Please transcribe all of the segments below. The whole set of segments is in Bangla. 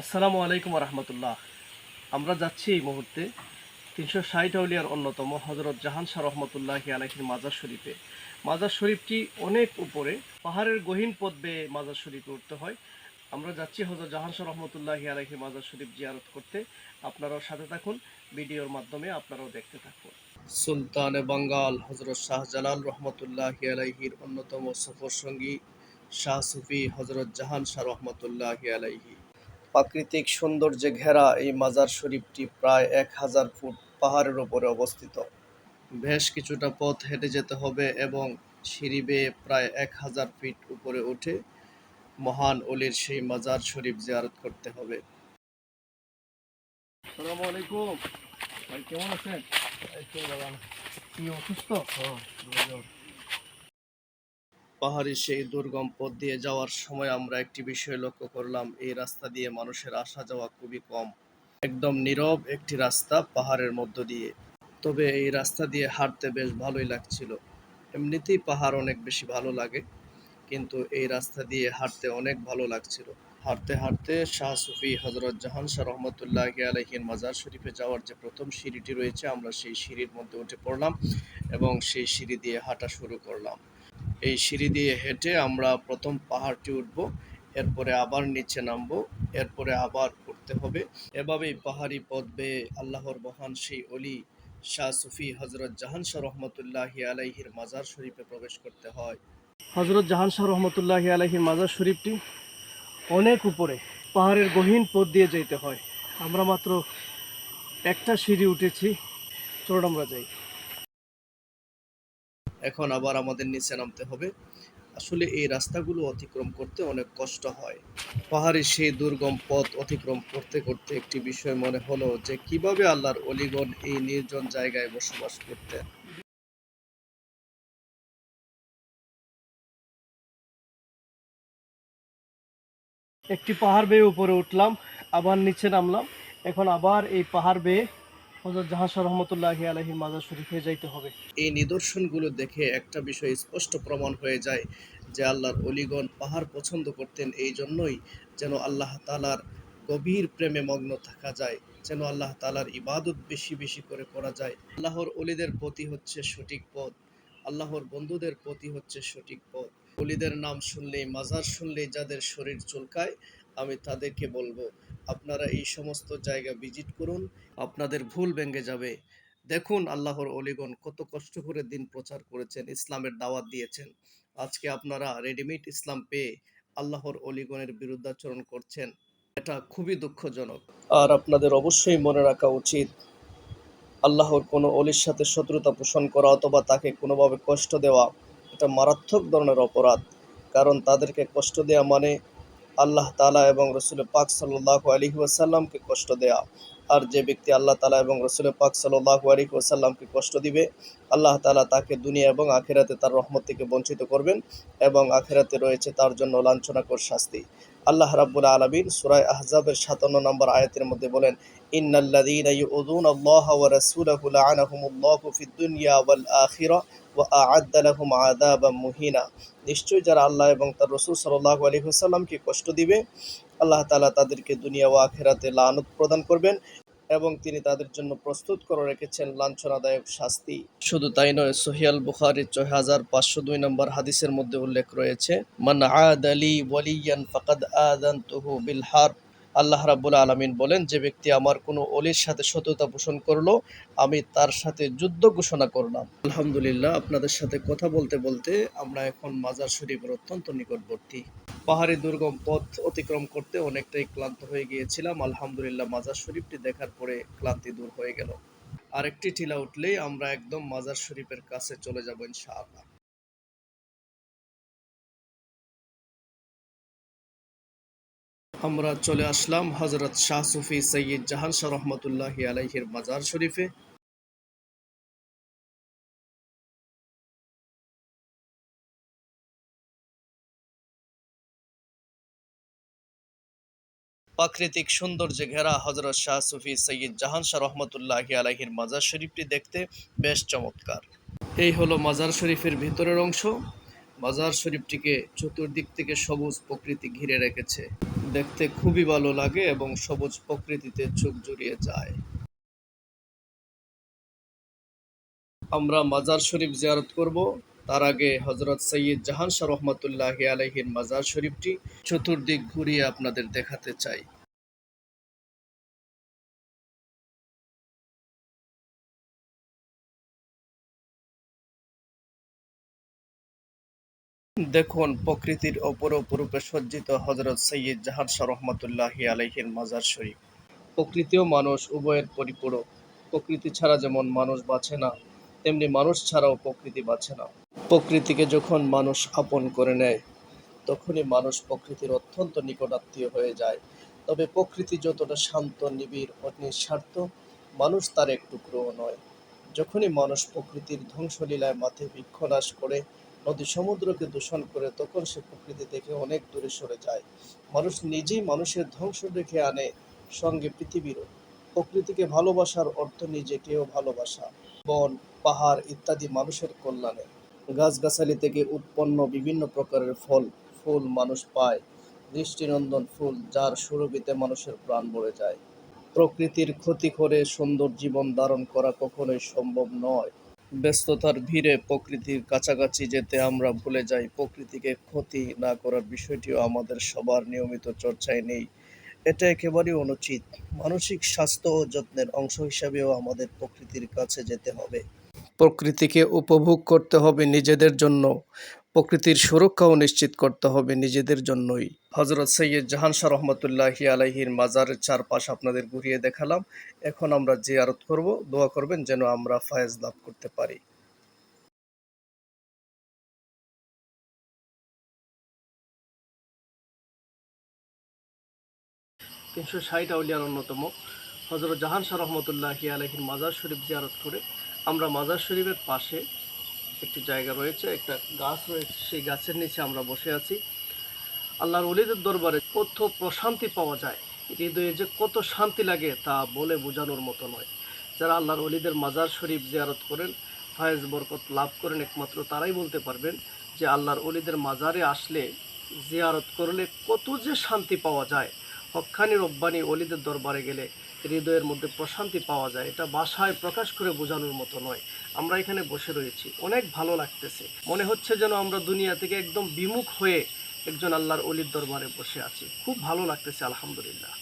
আসসালামু আলাইকুম রহমতুল্লাহ আমরা যাচ্ছি এই মুহূর্তে তিনশো ষাট আউলিয়ার অন্যতম হজরত জাহান শাহ রহমতুল্লাহি আলাহির মাজার শরীফে। মাজার শরীফটি অনেক উপরে? পাহাড়ের গহীন পথ বেয়ে মাজার শরীফে উঠতে হয়। আমরা যাচ্ছি হজরত জাহান শাহ রহমতুল্লাহি আলাহি মাজার শরীফ জিয়ারত করতে। আপনারাও সাথে থাকুন, ভিডিওর মাধ্যমে আপনারাও দেখতে থাকুন। সুলতানে বাঙ্গাল হজরত শাহজালাল রহমতুল্লাহি আলাইহির অন্যতম সফর সঙ্গী শাহ সুফি হজরত জাহান শাহ রহমতুল্লাহি আলাইহি। প্রাকৃতিক সৌন্দর্যে ঘেরা এই মাজার শরীফটি প্রায় এক হাজার ফুট পাহাড়ের ওপরে অবস্থিত। বেশ কিছুটা পথ হেঁটে যেতে হবে এবং সিঁড়ি বেয়ে প্রায় এক হাজার ফিট উপরে উঠে মহান অলির সেই মাজার শরীফ জিয়ারত করতে হবে। আসসালামু আলাইকুম। ভাই কেমন আছেন? কি অসুস্থ? পাহাড়ি সেই দুর্গম পথ দিয়ে যাওয়ার সময় আমরা একটি বিষয় লক্ষ্য করলাম, এই রাস্তা দিয়ে মানুষের আসা যাওয়া খুবই কম। একদম নীরব একটি রাস্তা পাহাড়ের মধ্য দিয়ে। তবে এই রাস্তা দিয়ে হাঁটতে বেশ ভালোই লাগছিল। এমনিতেই পাহাড় অনেক বেশি ভালো লাগে, কিন্তু এই রাস্তা দিয়ে হাঁটতে অনেক ভালো লাগছিল। হাঁটতে হাঁটতে শাহ সুফি হজরত জাহান শাহ রহমতুল্লাহ আলহিন মাজার শরীফে যাওয়ার যে প্রথম সিঁড়িটি রয়েছে, আমরা সেই সিঁড়ির মধ্যে উঠে পড়লাম এবং সেই সিঁড়ি দিয়ে হাঁটা শুরু করলাম। এই সিঁড়ি দিয়ে হেঁটে আমরা প্রথম পাহাড়টি উঠব, এরপরে আবার নিচে নামবো, এরপরে আবার উঠতে হবে। এভাবেই পাহাড়ি পথ বেয়ে আল্লাহর মহান সেই অলি শাহ সুফি হজরত জাহান শাহ রহমতুল্লাহি আলাইহির মাজার শরীফে প্রবেশ করতে হয়। হজরত জাহান শাহ রহমতুল্লাহি আলাইহির মাজার শরীফটি অনেক উপরে, পাহাড়ের গহীন পথ দিয়ে যেতে হয়। আমরা মাত্র একটা সিঁড়ি উঠেছি চলুন আমরা যাই। এখন আবার আমাদের নিচে নামতে হবে। আসলে এই রাস্তাগুলো অতিক্রম করতে অনেক কষ্ট হয়। পাহাড়ি সেই দুর্গম পথ অতিক্রম করতে করতে একটি বিষয় মনে হলো যে, কীভাবে আল্লাহর অলিগণ এই নির্জন জায়গায় বসবাস করতেন। একটি পাহাড় বেয়ে উপরে উঠলাম, আবার নিচে নামলাম। এখন আবার এই পাহাড় বেয়ে হজরত জাহাসর রহমতুল্লাহ আলহির মাজার শরীফে যাইতে হবে। এই নিদর্শনগুলো দেখে একটা বিষয় স্পষ্ট প্রমাণ হয়ে যায় যে আল্লাহর অলিগণ পাহাড় পছন্দ করতেন এই জন্যই যেন আল্লাহ তালার গভীর প্রেমে মগ্ন থাকা যায়, যেন আল্লাহ তালার ইবাদত বেশি বেশি করে করা যায়। আল্লাহর অলিদের প্রতি হচ্ছে সঠিক পথ, আল্লাহর বন্ধুদের প্রতি হচ্ছে সঠিক পথ। অলিদের নাম শুনলেই, মাজার শুনলেই যাদের শরীর চুলকায় আমি তাদেরকে বলব, আপনারা এই সমস্ত জায়গা ভিজিট করুন, আপনাদের ভুল ভেঙে যাবে। দেখুন, আল্লাহর অলিগণ কত কষ্ট করে দিন প্রচার করেছেন, ইসলামের দাওয়াত দিয়েছেন। আজকে আপনারা রেডিমেড ইসলাম পেয়ে আল্লাহর অলিগণের বিরুদ্ধাচরণ করছেন। এটা খুবই দুঃখজনক। আর আপনাদের অবশ্যই মনে রাখা উচিত, আল্লাহর কোনো অলির সাথে শত্রুতা পোষণ করা অথবা তাকে কোনোভাবে কষ্ট দেওয়া, এটা মারাত্মক ধরনের অপরাধ। কারণ তাদেরকে কষ্ট দেওয়া মানে আল্লাহ তালা এবং রসুল পাক সাল্লাহ আলী ওয়াসাল্লামকে কষ্ট দেয়া। আর যে ব্যক্তি আল্লাহ তালা এবং রসুল পাক সাল্লাহ আলী ওয়াসাল্লামকে কষ্ট দিবে, আল্লাহ তালা তাকে দুনিয়া এবং আখেরাতে তার রহমত থেকে বঞ্চিত করবেন এবং আখেরাতে রয়েছে তার জন্য লাঞ্ছনাকর শাস্তি। আল্লাহ রাব্বুল আলমিন সুরায় আহজাবের সাতান্ন নম্বর আয়াতের মধ্যে বলেন, ইন্নাল্লাযীনা ইউযুনা আল্লাহ ওয়া রাসূলাহু লা'আনাহুমুল্লাহু ফিদ দুনিয়া ওয়াল আখিরা ওয়া আ'আদ্দা লাহুম আযাবাম মুহিনা। নিশ্চয়ই যারা আল্লাহ এবং তার রসুল সাল্লাহ আলাইহি ওয়াসাল্লামকে কষ্ট দিবে, আল্লাহ তালা তাদেরকে দুনিয়া ও আখিরাতে লানত প্রদান করবেন। এবং তিনি তাদের জন্য প্রস্তুত করে রেখেছেন লাঞ্ছনাদায়ক শাস্তি। শুধু তাই নয়, সোহিয়াল বুখারির ছয় হাজার পাঁচশো দুই নম্বর হাদিসের মধ্যে উল্লেখ রয়েছে, মান আদ আলী ওয়ালিয়ান ফাকাদ আদান তুহু আল্লাহ রাবুল আলমিন বলেন, যে ব্যক্তি আমার কোনো অলির সাথে সততা পোষণ করল, আমি তার সাথে যুদ্ধ ঘোষণা করলাম। আলহামদুলিল্লাহ, আপনাদের সাথে কথা বলতে বলতে আমরা এখন মাজার শরীফের অত্যন্ত নিকটবর্তী। পাহাড়ি দুর্গম পথ অতিক্রম করতে অনেকটাই ক্লান্ত হয়ে গিয়েছিলাম। আলহামদুলিল্লাহ, মাজার শরীফটি দেখার পরে ক্লান্তি দূর হয়ে গেল। আরেকটি টিলা উঠলেই আমরা একদম মাজার শরীফের কাছে চলে যাব ইনশাআল্লাহ। আমরা চলে আসলাম হজরত শাহ সুফি সৈয়দ জাহান শাহ রহমতুল্লাহ আলাইহির মাজার শরীফে। প্রাকৃতিক সৌন্দর্যে ঘেরা হজরত শাহ সুফি সৈয়দ জাহান শাহ রহমতুল্লাহ আলাহির মাজার শরীফটি দেখতে বেশ চমৎকার। এই হলো মাজার শরীফের ভিতরের অংশ। মাজার শরীফটিকে চতুর্দিক থেকে সবুজ প্রকৃতি ঘিরে রেখেছে। দেখতে খুবই ভালো লাগে এবং সবুজ প্রকৃতিতে চোখ জুড়িয়ে যায়। আমরা মাজার শরীফ জিয়ারত করব। তার আগে হজরত সৈয়দ জাহান শাহ রহমতুল্লাহ আলহীর মাজার শরীফটি চতুর্দিক ঘুরিয়ে আপনাদের দেখাতে চাই। দেখুন, প্রকৃতির অপর অপরূপে সজ্জিত হজরত সৈয়দ জাহান শাহ রহমতুল্লাহ আলহির মাজার শরীফ। প্রকৃতি ও মানুষ, উভয়ের পরিপূরক। প্রকৃতি ছাড়া যেমন মানুষ বাঁচে না, তেমনি মানুষ ছাড়াও প্রকৃতি বাঁচে না। প্রকৃতিকে যখন মানুষ আপন করে নেয়, তখনই মানুষ প্রকৃতির অত্যন্ত নিকটাত্মীয় হয়ে যায়। তবে প্রকৃতি যতটা শান্ত, নিবিড় ও নিঃস্বার্থ, মানুষ তার এক টুকরোও নয়। যখনই মানুষ প্রকৃতির ধ্বংসলীলায় মাথে বৃক্ষনাশ করে নদী সমুদ্রকে দূষণ করে তখন সে প্রকৃতি থেকে অনেক দূরে সরে যায়। মানুষ নিজেই মানুষের ধ্বংস ডেকে আনে সঙ্গে পৃথিবীরও প্রকৃতিকে ভালোবাসার অর্থ নিজেকেও ভালোবাসা। বন, পাহাড় ইত্যাদি মানুষের কল্যাণে। গাছগাছালি থেকে উৎপন্ন বিভিন্ন প্রকারের ফল, ফুল মানুষ পায়। দৃষ্টিনন্দন ফুল যার সুরভিতে মানুষের প্রাণ ভরে যায়। প্রকৃতির ক্ষতি করে সুন্দর জীবন ধারণ করা কখনোই সম্ভব নয়। ব্যস্ততার ভিড়ে প্রকৃতির কাছাকাছি যেতে আমরা ভুলে যাই। প্রকৃতিকে ক্ষতি না করার বিষয়টিও আমাদের সবার নিয়মিত চর্চায় নেই। এটা একেবারেই অনুচিত। মানসিক স্বাস্থ্য ও যত্নের অংশ হিসাবেও আমাদের প্রকৃতির কাছে যেতে হবে। প্রকৃতিকে উপভোগ করতে হবে নিজেদের জন্য। প্রকৃতির সুরক্ষাও নিশ্চিত করতে হবে নিজেদের জন্যই। হজরত সৈয়দ জাহান শাহ রহমতুল্লাহি আলাইহির মাজারের চারপাশ আপনাদের ঘুরিয়ে দেখালাম। এখন আমরা জিয়ারত করব। দোয়া করবেন যেন আমরা ফায়েজ লাভ করতে পারি। তিনশো ষাট আউলিয়ার অন্যতম হজরত জাহান শাহ রহমতুল্লাহ আলহির মাজার শরীফ জিয়ারত করে আমরা মাজার শরীফের পাশে একটি জায়গা রয়েছে, একটা গাছ রয়েছে, সেই গাছের নিচে আমরা বসে আছি। আল্লাহর অলিদের দরবারে কত প্রশান্তি পাওয়া যায়, হৃদয়ে যে কত শান্তি লাগে তা বলে বোঝানোর মতো নয়। যারা আল্লাহর অলিদের মাজার শরীফ জিয়ারত করেন, ফায়েজ বরকত লাভ করেন, একমাত্র তারাই বলতে পারবেন যে আল্লাহর অলিদের মাজারে আসলে জিয়ারত করলে কত যে শান্তি পাওয়া যায়। হক্কানি রব্বানি অলিদের দরবারে গেলে হৃদয়ের মধ্যে প্রশান্তি পাওয়া যায়, এটা বাসায় প্রকাশ করে বোঝানোর মতো নয়। আমরা এখানে বসে রয়েছি। অনেক ভালো লাগতেছে। মনে হচ্ছে যেন আমরা দুনিয়া থেকে একদম বিমুখ হয়ে একজন আল্লাহর অলির দরবারে বসে আছি। খুব ভালো লাগতেছে, আলহামদুলিল্লাহ।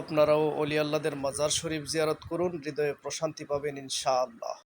আপনারাও অলি আল্লাহদের মাজার শরীফ জিয়ারত করুন, হৃদয়ে প্রশান্তি পাবেন ইনশাআল্লাহ।